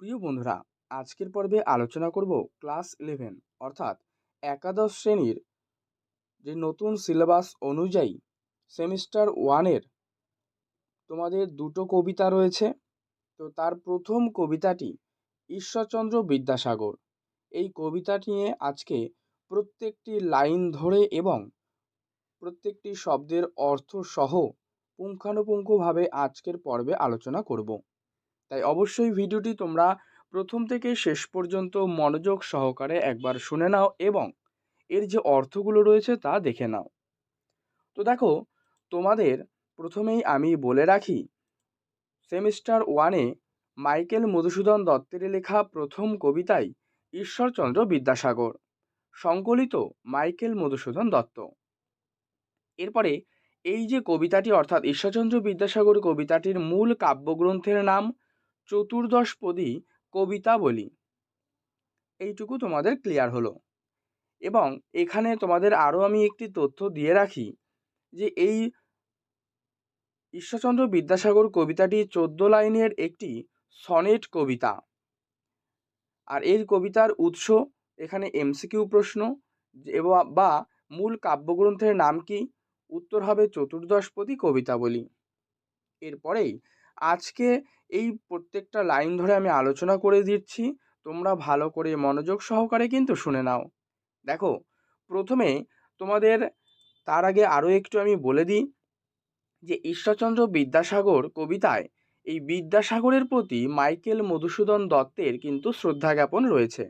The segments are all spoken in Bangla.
প্রিয় বন্ধুরা, আজকের পর্বে আলোচনা করব ক্লাস ইলেভেন অর্থাৎ একাদশ শ্রেণির যে নতুন সিলেবাস অনুযায়ী সেমিস্টার ওয়ানের তোমাদের দুটো কবিতা রয়েছে। তো তার প্রথম কবিতাটি ঈশ্বরচন্দ্র বিদ্যাসাগর। এই কবিতাটি নিয়ে আজকে প্রত্যেকটি লাইন ধরে এবং প্রত্যেকটি শব্দের অর্থ সহ পুঙ্খানুপুঙ্খভাবে আজকের পর্বে আলোচনা করব। তাই অবশ্যই ভিডিওটি তোমরা প্রথম থেকে শেষ পর্যন্ত মনোযোগ সহকারে একবার শুনে নাও এবং এর যে অর্থগুলো রয়েছে তা দেখে নাও। তো দেখো, তোমাদের প্রথমেই আমি বলে রাখি, সেমিস্টার ওয়ানে মাইকেল মধুসূদন দত্তের লেখা প্রথম কবিতাই ঈশ্বরচন্দ্র বিদ্যাসাগর, সংকলিত মাইকেল মধুসূদন দত্ত। এরপরে এই যে কবিতাটি, অর্থাৎ ঈশ্বরচন্দ্র বিদ্যাসাগর কবিতাটির মূল কাব্যগ্রন্থের নাম চতুর্দশপদী কবিতা বলি। এইটুকু তোমাদের ক্লিয়ার হলো। এবং এখানে তোমাদের আরও আমি একটি তথ্য দিয়ে রাখি যে এই ঈশ্বরচন্দ্র বিদ্যাসাগর কবিতাটি চোদ্দ লাইনের একটি সনেট কবিতা। আর এই কবিতার উৎস এখানে এমসিকিউ প্রশ্ন বা মূল কাব্যগ্রন্থের নাম কি? উত্তর হবে চতুর্দশপদী কবিতা বলি। এরপরেই আজকে এই প্রত্যেকটা লাইন ধরে আমি আলোচনা করে দিচ্ছি। তোমরা ভালো করে মনোযোগ সহকারে কিন্তু শুনে নাও। দেখো, প্রথমে তোমাদের তার আগে আরও একটু আমি বলে দিই যে ঈশ্বরচন্দ্র বিদ্যাসাগর কবিতায় এই বিদ্যাসাগরের প্রতি মাইকেল মধুসূদন দত্তের কিন্তু শ্রদ্ধা জ্ঞাপন রয়েছে।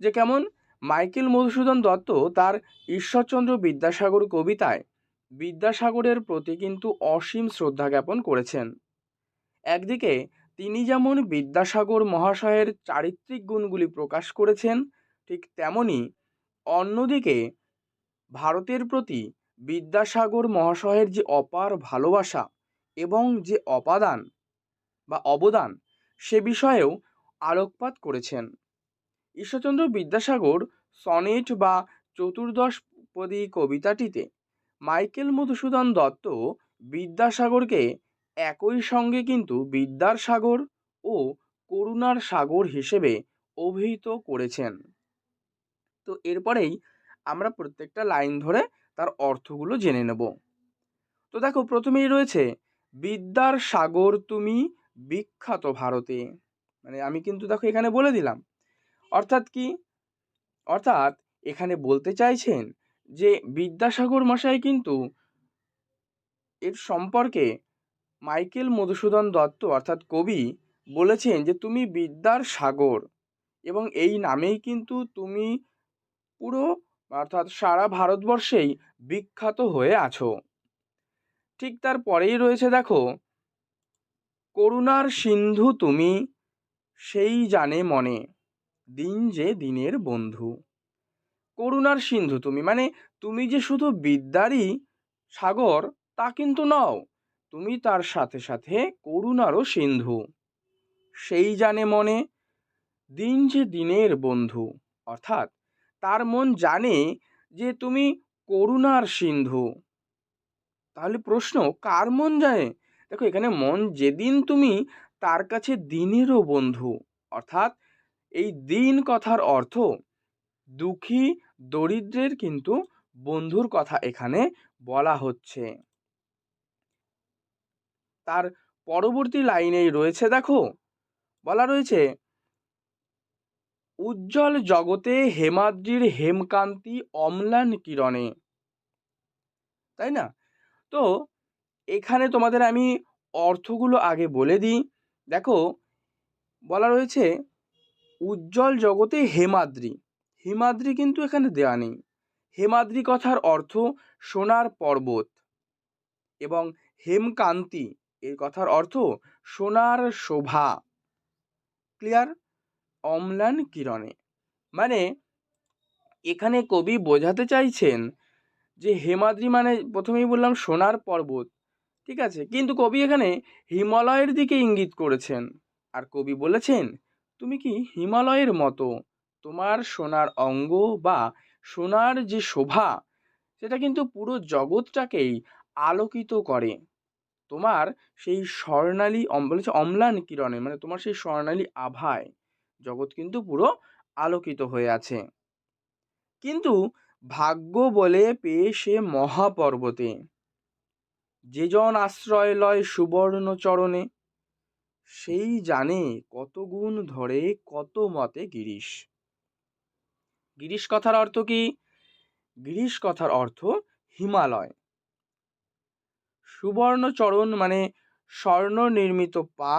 যে কেমন, মাইকেল মধুসূদন দত্ত তার ঈশ্বরচন্দ্র বিদ্যাসাগর কবিতায় বিদ্যাসাগরের প্রতি কিন্তু অসীম শ্রদ্ধা জ্ঞাপন করেছেন। একদিকে তিনি যেমন বিদ্যাসাগর মহাশয়ের চারিত্রিক গুণগুলি প্রকাশ করেছেন, ঠিক তেমনি অন্যদিকে ভারতের প্রতি বিদ্যাসাগর মহাশয়ের যে অপার ভালোবাসা এবং যে অপাদান বা অবদান সে বিষয়েও আলোকপাত করেছেন। ঈশ্বরচন্দ্র বিদ্যাসাগর সনেট বা চতুর্দশপদী কবিতাটিতে মাইকেল মধুসূদন দত্ত বিদ্যাসাগরকে একই সঙ্গে কিন্তু বিদ্যার সাগর ও করুণার সাগর হিসেবে অভিহিত করেছেন। তো এরপরেই আমরা প্রত্যেকটা লাইন ধরে তার অর্থগুলো জেনে নেব। তো দেখো, প্রথমেই রয়েছে, বিদ্যার সাগর তুমি বিখ্যাত ভারতে। মানে আমি কিন্তু দেখো এখানে বলে দিলাম। অর্থাৎ কি? অর্থাৎ এখানে বলতে চাইছেন যে বিদ্যাসাগর মশাই কিন্তু এর সম্পর্কে মাইকেল মধুসূদন দত্ত, অর্থাৎ কবি, বলেছেন যে তুমি বিদ্যার সাগর এবং এই নামেই কিন্তু তুমি পুরো, অর্থাৎ সারা ভারতবর্ষেই বিখ্যাত হয়ে আছো। ঠিক তার পরেই রয়েছে দেখো, করুণার সিন্ধু তুমি, সেই জানে মনে, দিন যে দিনের বন্ধু। করুণার সিন্ধু তুমি মানে তুমি যে শুধু বিদ্যারই সাগর, তা কিন্তু নও তুমি তার সাথে সাথে করুণারও সিন্ধু। সেই জানে মনে, দিন যে দিনের বন্ধু। অর্থাৎ তার মন জানে যে তুমি করুণার সিন্ধু। তাহলে প্রশ্ন, কার মন জানে? দেখো, এখানে মন যেদিন তুমি তার কাছে দিনেরও বন্ধু। অর্থাৎ এই দিন কথার অর্থ, দুঃখী, দরিদ্রের কিন্তু বন্ধুর কথা এখানে বলা হচ্ছে। তার পরবর্তী লাইনেই রয়েছে দেখো। বলা রয়েছে, উজ্জ্বল জগতে হেমাদ্রির হেমকান্তি অম্লান কিরণে। তাই না? তো এখানে তোমাদের আমি অর্থগুলো আগে বলে দিই। দেখো, বলা রয়েছে, উজ্জ্বল জগতে হেমাদ্রি। হিমাদ্রি কিন্তু এখানে দেওয়া নেই। হেমাদ্রি কথার অর্থ সোনার পর্বত এবং হেমকান্তি। এর কথার অর্থ সোনার শোভা। ক্লিয়ার অম্লান কিরণে। মানে এখানে কবি বোঝাতে চাইছেন যে হেমাদ্রি মানে প্রথমেই বললাম সোনার পর্বত, ঠিক আছে? কিন্তু কবি এখানে হিমালয়ের দিকে ইঙ্গিত করেছেন। আর কবি বলেছেন, তুমি কি হিমালয়ের মতো তোমার সোনার অঙ্গ বা সোনার যে শোভা, সেটা কিন্তু পুরো জগৎটাকেই আলোকিত করে। তোমার সেই স্বর্ণালী বলেছে অম্লান কিরণে মানে তোমার সেই স্বর্ণালী আভায় জগৎ কিন্তু পুরো আলোকিত হয়ে আছে। কিন্তু ভাগ্য বলে পেয়ে সে মহাপর্বতে, যে জন আশ্রয় লয় সুবর্ণ চরণে, সেই জানে কত গুণ ধরে কত মতে গিরিশ। গিরিশ কথার অর্থ কি? গিরিশ কথার অর্থ হিমালয়। সুবর্ণ চরণ মানে স্বর্ণ নির্মিত পা।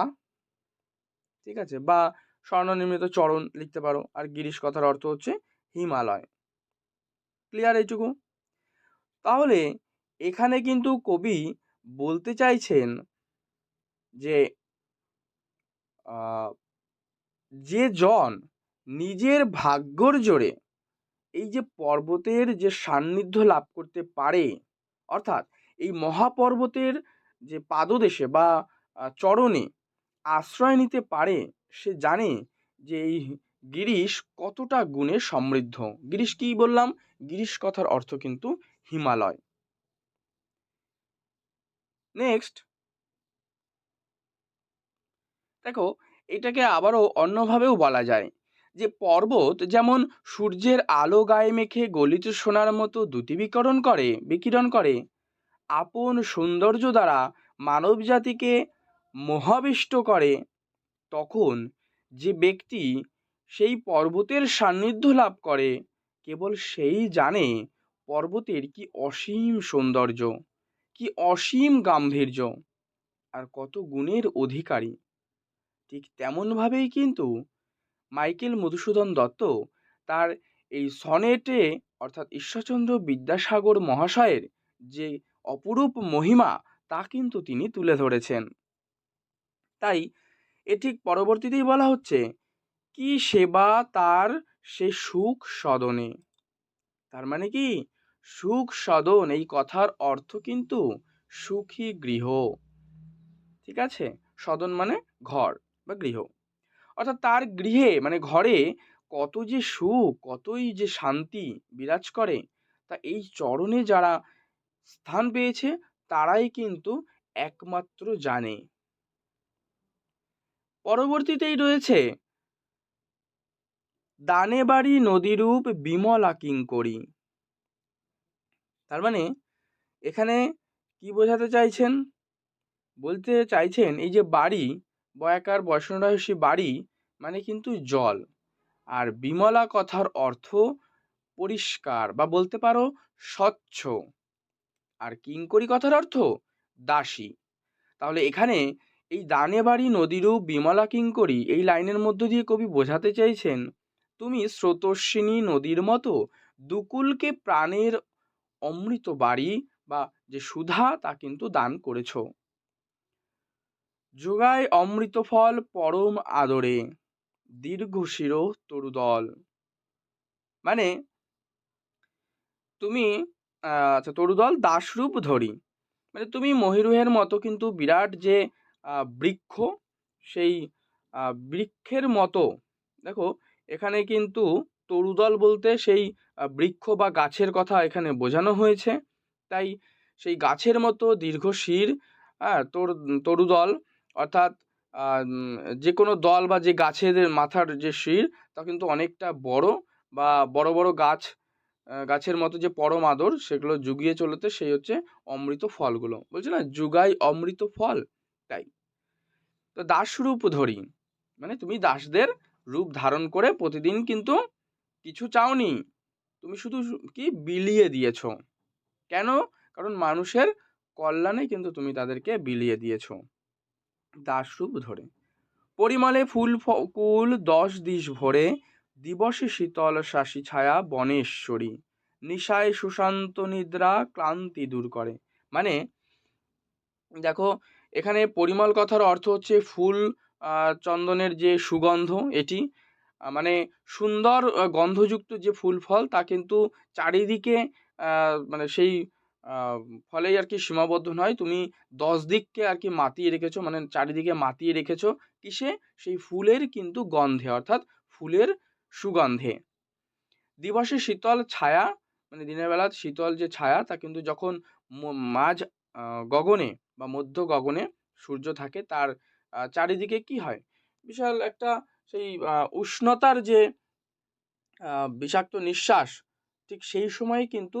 ঠিক আছে? বা স্বর্ণ নির্মিত চরণ লিখতে পারো। আর গিরিশ কথার অর্থ হচ্ছে হিমালয়। ক্লিয়ার এইটুকু? তাহলে এখানে কিন্তু কবি বলতে চাইছেন যে যে জন নিজের ভাগ্যর জোরে এই যে পর্বতের যে সান্নিধ্য লাভ করতে পারে, অর্থাৎ এই মহাপর্বতের যে পাদদেশে বা চরণে আশ্রয় নিতে পারে, সে জানে যে এই গিরিশ কতটা গুণে সমৃদ্ধ। গিরিশ কি বললাম? গিরিশ কথার অর্থ কিন্তু হিমালয়। নেক্সট দেখো, এটাকে আবারও অন্যভাবেও বলা যায় যে পর্বত যেমন সূর্যের আলো গায়ে মেখে গলিত সোনার মতো দ্যুতিবিকরণ করে, বিকিরণ করে আপন সৌন্দর্য দ্বারা মানব জাতিকে মোহাবিষ্ট করে, তখন যে ব্যক্তি সেই পর্বতের সান্নিধ্য লাভ করে, কেবল সেই জানে পর্বতের কি অসীম সৌন্দর্য, কি অসীম গাম্ভীর্য, আর কত গুণের অধিকারী। ঠিক তেমনভাবেই কিন্তু মাইকেল মধুসূদন দত্ত তার এই সনেটে, অর্থাৎ ঈশ্বরচন্দ্র বিদ্যাসাগর মহাশয়ের যে অপরূপ মহিমা তা কিন্তু তিনি তুলে ধরেছেন। তাই এ ঠিক পরবর্তীতেই বলা হচ্ছে, কি সেবা তার সে সুখ সদনে? তার মানে কি? সুখ সদন, এই কথার অর্থ কিন্তু সুখী গৃহ। ঠিক আছে? সদন মানে ঘর বা গৃহ। অর্থাৎ তার গৃহে মানে ঘরে কত যে সুখ, কতই যে শান্তি বিরাজ করে, তা এই চরণে যারা স্থান পেয়েছে, তারাই কিন্তু একমাত্র জানে। পরবর্তীতেই রয়েছে দানে বাড়ি নদীরূপ বিমলা কিঙ্করি তার মানে এখানে কি বোঝাতে চাইছেন? বলতে চাইছেন এই যে বাড়ি, বয়াকার বৈষ্ণবরাশি বাড়ি মানে কিন্তু জল। আর বিমলা কথার অর্থ পরিষ্কার বা বলতে পারো স্বচ্ছ। আর কিঙ্করি কথার অর্থ দাসী। তাহলে এখানে এই দানে বাড়ি নদীরূপ, বিমলা কিঙ্করি এই লাইনের মধ্য দিয়ে কবি বোঝাতে চাইছেন, তুমি স্রোতস্বিনী নদীর মতো দুকুলকে প্রাণের অমৃত বাড়ি বা যে সুধা তা কিন্তু দান করেছ। যোগায় অমৃত ফল পরম আদরে, দীর্ঘ শির তরুদল। মানে তুমি আচ্ছা তরুদল দাসরূপ ধরি। মানে তুমি মহিরুহের মতো কিন্তু বিরাট যে বৃক্ষ, সেই বৃক্ষের মতো। দেখো, এখানে কিন্তু তরুদল বলতে সেই বৃক্ষ বা গাছের কথা এখানে বোঝানো হয়েছে। তাই সেই গাছের মতো দীর্ঘ শির হ্যাঁ তোর তরুদল অর্থাৎ যে কোনো দল বা যে গাছের মাথার যে শির, তা কিন্তু অনেকটা বড় বা বড় বড় গাছ গাছের মতো যে পরম আদর সেগুলো জুগিয়ে চলেতে সেই হচ্ছে অমৃত ফলগুলো। বলছে না যুগাই অমৃত ফল, তাই। তো দাসরূপ ধরি মানে তুমি দাসদের রূপ ধারণ করে প্রতিদিন কিন্তু কিছু চাওনি, তুমি শুধু কি বিলিয়ে দিয়েছ? কেন? কারণ মানুষের কল্যাণে কিন্তু তুমি তাদেরকে বিলিয়ে দিয়েছ। দাসরূপ ধরে। পরিমলে ফুল কুল দশ দিশ ভরে দিবসে শীতল শাসী ছায়া বনেশ্বরী। নিশায় সুশান্ত নিদ্রা ক্লান্তি দূর করে। মানে দেখো, এখানে পরিমল কথার অর্থ হচ্ছে ফুল চন্দনের যে সুগন্ধ এটি মানে সুন্দর গন্ধযুক্ত যে ফুল ফল, তা কিন্তু চারিদিকে মানে সেই ফলেই আর কি সীমাবদ্ধ নয়। তুমি দশ দিককে আর কি মাতিয়ে রেখেছো মানে চারিদিকে মাতিয়ে রেখেছো, কিসে? সেই ফুলের কিন্তু গন্ধে। অর্থাৎ ফুলের সুগন্ধে। দিবসে শীতল ছায়া মানে দিনের বেলা শীতল যে ছায়া, তা কিন্তু যখন মাঝ গগনে বা মধ্য গগনে সূর্য থাকে, তার চারিদিকে কি হয়? বিশাল একটা সেই উষ্ণতার যে বিষাক্ত নিঃশ্বাস, ঠিক সেই সময় কিন্তু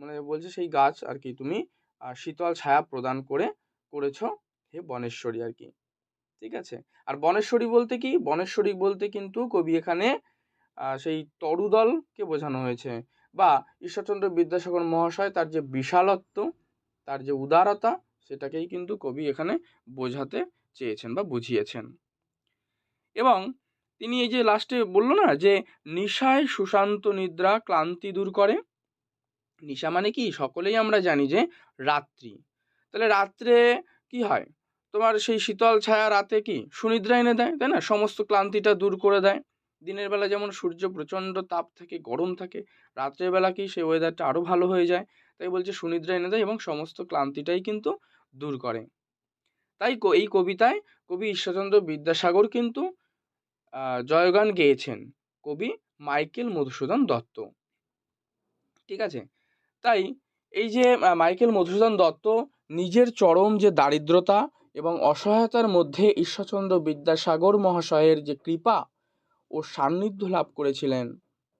মানে বলছে সেই গাছ আর কি তুমি শীতল ছায়া প্রদান করে, করেছ হে বনেশ্বরী আর কি। ঠিক আছে? আর বনেশ্বরী বলতে কি? বনেশ্বরী বলতে কিন্তু কবি এখানে সেই তরুদলকে বোঝানো হয়েছে বা ঈশ্বরচন্দ্র বিদ্যাসাগর মহাশয় তার যে বিশালত্ব, তার যে উদারতা, সেটাকেই কিন্তু কবি এখানে বোঝাতে চেয়েছেন বা বুঝিয়েছেন। এবং তিনি এই যে লাস্টে বলল না যে, নিশায় সুশান্ত নিদ্রা ক্লান্তি দূর করে। নিশা মানে কি? সকলেই আমরা জানি যে রাত্রি। তাহলে রাত্রে কি হয়? তোমার সেই শীতল ছায়া রাতে কি? সুনিদ্রা এনে দেয়, তাই না? সমস্ত ক্লান্তিটা দূর করে দেয়। দিনের বেলা যেমন সূর্য প্রচণ্ড তাপ থাকে, গরম থাকে, রাত্রের বেলা কি সেই ওয়েদারটা আরও ভালো হয়ে যায়? তাই বলছে সুনিদ্রা এনে দেয় এবং সমস্ত ক্লান্তিটাই কিন্তু দূর করে। তাই এই কবিতায় কবি ঈশ্বরচন্দ্র বিদ্যাসাগর কিন্তু জয়গান গেয়েছেন। কবি মাইকেল মধুসূদন দত্ত। ঠিক আছে? তাই এই যে মাইকেল মধুসূদন দত্ত নিজের চরম যে দারিদ্রতা এবং অসহায়তার মধ্যে ঈশ্বরচন্দ্র বিদ্যাসাগর মহাশয়ের যে কৃপা ও সান্নিধ্য লাভ করেছিলেন।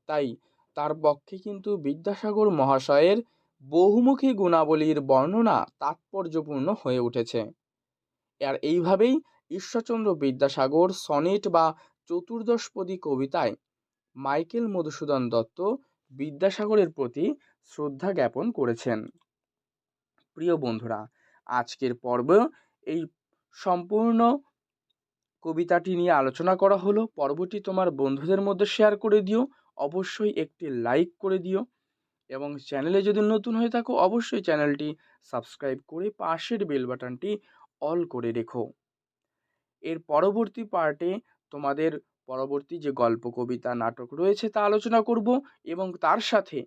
তাই তার পক্ষে কিন্তু বিদ্যাসাগর মহাশয়ের বহুমুখী গুণাবলীর বর্ণনা তাৎপর্যপূর্ণ হয়ে উঠেছে। আর এইভাবেই ঈশ্বরচন্দ্র বিদ্যাসাগর সনেট বা চতুর্দশপদী কবিতায় মাইকেল মধুসূদন দত্ত বিদ্যাসাগরের প্রতি শ্রদ্ধা জ্ঞাপন করেছেন। প্রিয় বন্ধুরা, আজকের পর্ব এই সম্পূর্ণ কবিতাটি নিয়ে আলোচনা করা হলো। পর্বটি তোমার বন্ধুদের মধ্যে শেয়ার করে দিও। অবশ্যই একটি লাইক করে দিও। এবং চ্যানেলে যদি নতুন হয়ে থাকো, অবশ্যই চ্যানেলটি সাবস্ক্রাইব করে পাশের বেল বাটনটি অল করে রেখো। এর পরবর্তী পার্টে তোমাদের পরবর্তী যে গল্প, কবিতা, নাটক রয়েছে তা আলোচনা করব এবং তার সাথে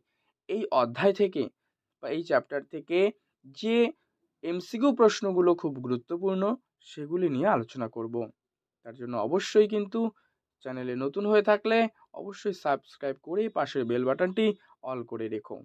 এই অধ্যায় থেকে বা এই চ্যাপ্টার থেকে যে এমসিকিউ প্রশ্নগুলো খুব গুরুত্বপূর্ণ, সেগুলি নিয়ে আলোচনা করব। তার জন্য অবশ্যই কিন্তু চ্যানেলে নতুন হয়ে থাকলে অবশ্যই সাবস্ক্রাইব করে পাশের বেল বাটনটি অল করে রেখো।